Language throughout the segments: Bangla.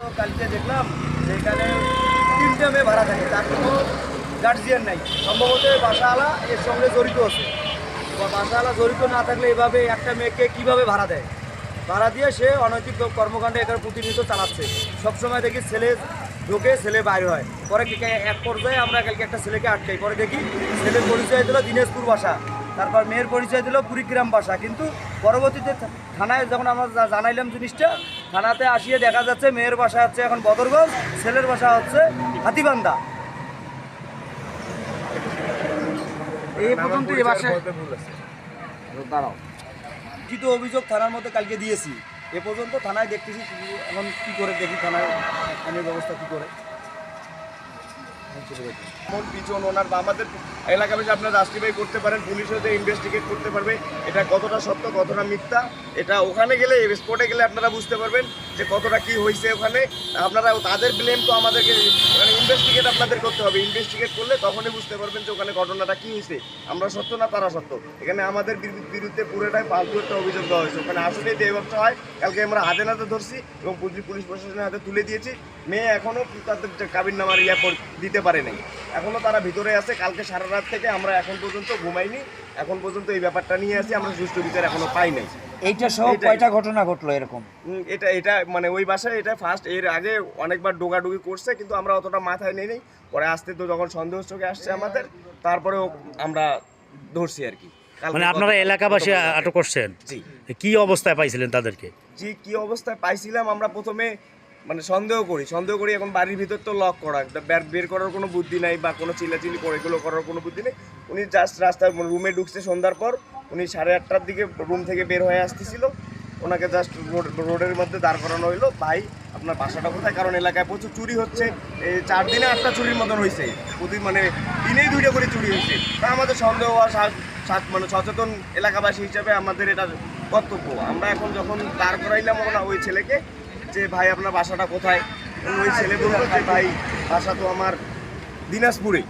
কালকে দেখলাম যে এখানে তিনটে মেয়ে ভাড়া থাকে, তার কোনো গার্জিয়ান নাই। সম্ভবত বাসাওয়ালা এর সঙ্গে জড়িত আছে। বাসাওয়ালা জড়িত না থাকলে এভাবে একটা মেয়েকে কীভাবে ভাড়া দেয়? ভাড়া দিয়ে সে অনৈতিক কর্মকাণ্ড এখানে প্রতিনিয়ত চালাচ্ছে। সবসময় দেখি ছেলে ঢোকে ছেলে বাইর হয়। পরে এক পর্যায়ে আমরা কালকে একটা ছেলেকে আটকাই। পরে দেখি ছেলের পরিচয় দিল দিনাজপুর বাসা। তারপর মেয়ের পরিচয় দিল কুড়িগ্রাম বাসা। কিন্তু পরবর্তীতে থানায় যখন আমরা জানাইলাম জিনিসটা থানাতে আসিয়ে দেখা যাচ্ছে মেয়ের বাসা হচ্ছে এখন বদরগঞ্জ ছেলের বাসা হচ্ছে হাতিবান্ধা। এই পর্যন্ত এ বাসায় দাঁড়াও। লিখিত অভিযোগ থানার মধ্যে কালকে দিয়েছি। এ পর্যন্ত থানায় দেখতেছি এখন কি করে দেখি থানায় আইনের ব্যবস্থা কি করে। পিছন ওনার বা আমাদের এলাকাবাসী আপনারা রাষ্ট্রীয় করতে পারেন, পুলিশও যে ইনভেস্টিগেট করতে পারবে, এটা কতটা সত্য, কতটা মিথ্যা, এটা ওখানে গেলে স্পটে গেলে আপনারা বুঝতে পারবেন যে কতটা কি হয়েছে ওখানে। আপনারা তাদের ব্লেম তো আমাদেরকে মানে ইনভেস্টিগেট আপনাদের করতে হবে। ইনভেস্টিগেট করলে তখনই বুঝতে পারবেন যে ওখানে ঘটনাটা কি হয়েছে। আমরা সত্য না তারা সত্য। এখানে আমাদের বিরু- বিরুদ্ধে পুরোটাই ফালতু একটা অভিযোগ দেওয়া হয়েছে। ওখানে আসলেই যে এই ব্যবসা হয়। কালকে আমরা হাতে নাতে ধরছি এবং পুলিশ প্রশাসনের হাতে তুলে দিয়েছি। মেয়ে এখনও তাদের কাবির নামার ইয়া দিতে পারে নাই। এখনও তারা ভিতরে আছে। কালকে সারা রাত থেকে আমরা এখন পর্যন্ত ঘুমাইনি। এখন পর্যন্ত এই ব্যাপারটা নিয়ে আসি। আমরা সুষ্ঠু বিচার এখনও পাই নাই। এইটা সহ কয়টা ঘটনা ঘটলো এরকম? এটা এটা মানে ওই বাসায় এটা ফার্স্ট এর আগে অনেকবার ডোগাডুগি করছে কিন্তু আমরা অতটা মাথায় নেই নেই। পরে আসতে তো যখন সন্দেহ চোখে আসছে আমাদের তারপরে আমরা ধরছি আর কি। মানে আপনারা এলাকাবাসী আটক করছেন? জি। কি অবস্থায় পাইছিলেন তাদেরকে? জি কি অবস্থায় পাইছিলাম আমরা প্রথমে মানে সন্দেহ করি সন্দেহ করি এখন বাড়ির ভিতর তো লক করা বের করার কোনো বুদ্ধি নাই বা কোনো চিল্লাচিল্লি করে এগুলো করার কোনো বুদ্ধি নেই। উনি জাস্ট রাস্তায় রুমে ঢুকছে সন্ধ্যার পর, উনি সাড়ে আটটার দিকে রুম থেকে বের হয়ে আসতেছিল। ওনাকে জাস্ট রোডের মধ্যে দাঁড় করানো হইল। ভাই, আপনার বাসাটা কোথায়? কারণ এলাকায় প্রচুর চুরি হচ্ছে। এই চার দিনে আটটা চুরির মতন হয়েছে প্রতি মানে দিনেই দুইটা করে চুরি হয়েছে তা আমাদের সন্দেহ হওয়া সা- সা- মানে সচেতন এলাকাবাসী হিসাবে আমাদের এটা কর্তব্য। আমরা এখন যখন দাঁড় করাইলাম ওনা, ওই ছেলেকে যে ভাই আপনার বাসাটা কোথায়? ওই ছেলে বলল যে ভাই বাসা তো আমার দিনাজপুরে।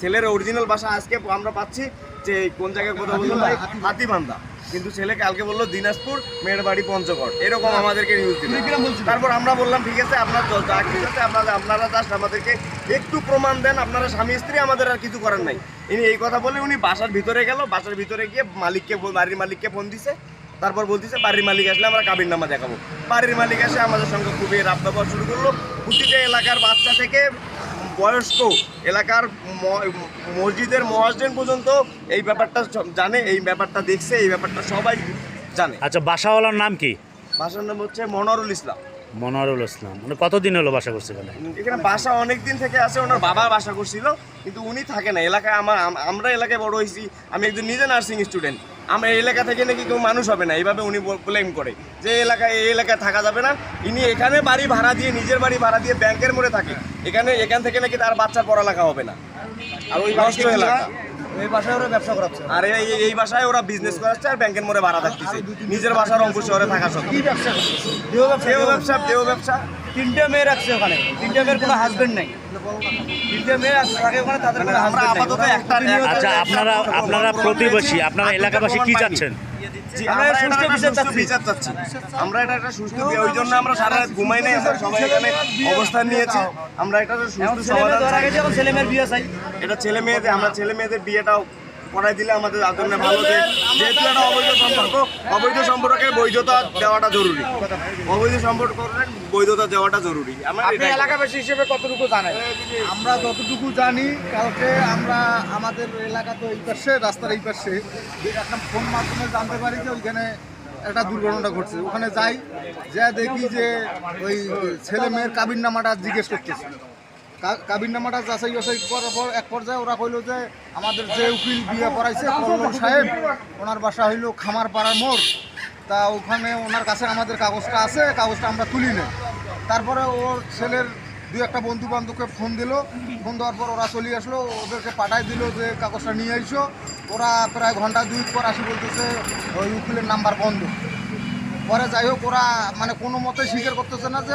ছেলের অরিজিনাল বাসা আজকে আমরা পাচ্ছি যে কোন জায়গায় কোথাও বলল ভাই হাতিবান্ধা। কিন্তু ছেলে কালকে বলল দিনাজপুর মেয়ের বাড়ি পঞ্চগড়। এরকম আমাদেরকে নিউজ দিল। তারপর আমরা বললাম ঠিক আছে আপনার যা ঠিক আছে আপনারা আপনারা জাস্ট আমাদেরকে একটু প্রমাণ দেন আপনারা স্বামী স্ত্রী আমাদের আর কিছু করার নাই। ইনি এই কথা বলে উনি বাসার ভিতরে গেল। বাসার ভিতরে গিয়ে মালিককে বাড়ির মালিককে ফোন দিছে। তারপর বলতেছে বাড়ির মালিক আসলে আমরা কাবির নামা দেখাবো। বাড়ির মালিক এসে আমাদের সঙ্গে খুবই রাত ব্যবহার শুরু করল। প্রতিটা এলাকার বাচ্চা থেকে বয়স্ক এলাকার মসজিদের মহাজেন পর্যন্ত এই ব্যাপারটা জানে এই ব্যাপারটা দেখছে এই ব্যাপারটা সবাই জানে। আচ্ছা বাসাওয়ালার নাম কি? বাসার নাম হচ্ছে মনোয়ারুল ইসলাম। মনোয়ারুল ইসলাম। মানে কতদিন হলো বাসা করছে এখানে? এখানে বাসা অনেক দিন থেকে আছে ওনার বাবা বাসা করছিল কিন্তু উনি থাকে না। এলাকায় আমার আমরা এলাকায় বড় হয়েছি। আমি একজন নিজে নার্সিং স্টুডেন্ট আমরা এই এলাকা থেকে নাকি কেউ মানুষ হবে না এইভাবে উনি ক্লেম করে। যে এলাকায় এই এলাকায় থাকা যাবে না ইনি এখানে বাড়ি ভাড়া দিয়ে নিজের বাড়ি ভাড়া দিয়ে ব্যাংকের মোড়ে থাকে। এখানে এখান থেকে নাকি তার বাচ্চার পড়ালেখা হবে না। আর ওই নষ্ট এলাকা। ওই বাসায় ওরা ব্যবসা করাচ্ছে। আর এই বাসায় ওরা বিজনেস করাচ্ছে আর ব্যাংকের মোড়ে ভাড়া থাকতেছে। নিজের বাসার অঙ্কুশ শহরে থাকা সত্ত্বেও। কি ব্যবসা করতেছে দেহ ব্যবসা দেহ ব্যবসা দেহ ব্যবসা। তিনটে মেয়ে রাখছে ওখানে। তিনটে মেয়ের কোনো হাজবেন্ড নাই। তিনটে মেয়ে থাকে ওখানে তাদের মানে কোনো হাজবেন্ড নাই। আপাতত একটা- আচ্ছা আপনারা আপনারা প্রতিবেশী আপনারা এলাকাবাসী কি চাচ্ছেন? জি, আমরা বিচার চাচ্ছি। বিচার চাচ্ছি। আমরা এটা একটা সুস্থ ওই জন্য আমরা সারা রাত ঘুমাই নাই আমরা সবাই এখানে অবস্থান নিয়েছি আমরা এটা একটা ছেলে সমাধান মেয়ের বিয়ে চাই এটা ছেলে মেয়েদের আমরা ছেলে মেয়েদের বিয়েটাও করাই দিলে আমাদের জন্য ভালো যে যেহেতু একটা অবৈধ সম্পর্ক অবৈধ সম্পর্কের বৈধতা দেওয়াটা জরুরি। অবৈধ সম্পর্ক বৈধতা দেওয়াটা জরুরি। আমার আপনি এলাকাবাসী হিসেবে কতটুকু জানেন? আমরা যতটুকু জানি কালকে আমরা আমাদের এলাকা তো এই পাশে রাস্তার এই পাশে। একটা ফোন মাধ্যমে জানতে পারি যে ওইখানে একটা দুর্ঘটনা ঘটছে। ওখানে যাই যা দেখি যে ওই ছেলে মেয়ের কাবির নামাটা জিজ্ঞেস করতেছে। কা- কাবির নামাটা যাচাই বাছাই করার পর এক পর্যায়ে ওরা কইলো যে আমাদের যে উকিল বিয়ে কল্লোল সাহেব, ওনার বাসা হইল খামার পাড়ার মোড়। তা ওখানে ওনার কাছে আমাদের কাগজটা আছে, কাগজটা আমরা তুলি না। তারপরে ওর ছেলের দুই একটা বন্ধু বান্ধবকে ফোন দিল। ফোন দেওয়ার পর ওরা চলে আসলো, ওদেরকে পাঠাই দিল যে কাগজটা নিয়ে আইসো। ওরা প্রায় ঘণ্টা দুই পর আসি বলতেছে, ওই উকিলের নাম্বার বন্ধ। পরে যাই হোক, ওরা মানে কোনো মতে স্বীকার করতেছে না যে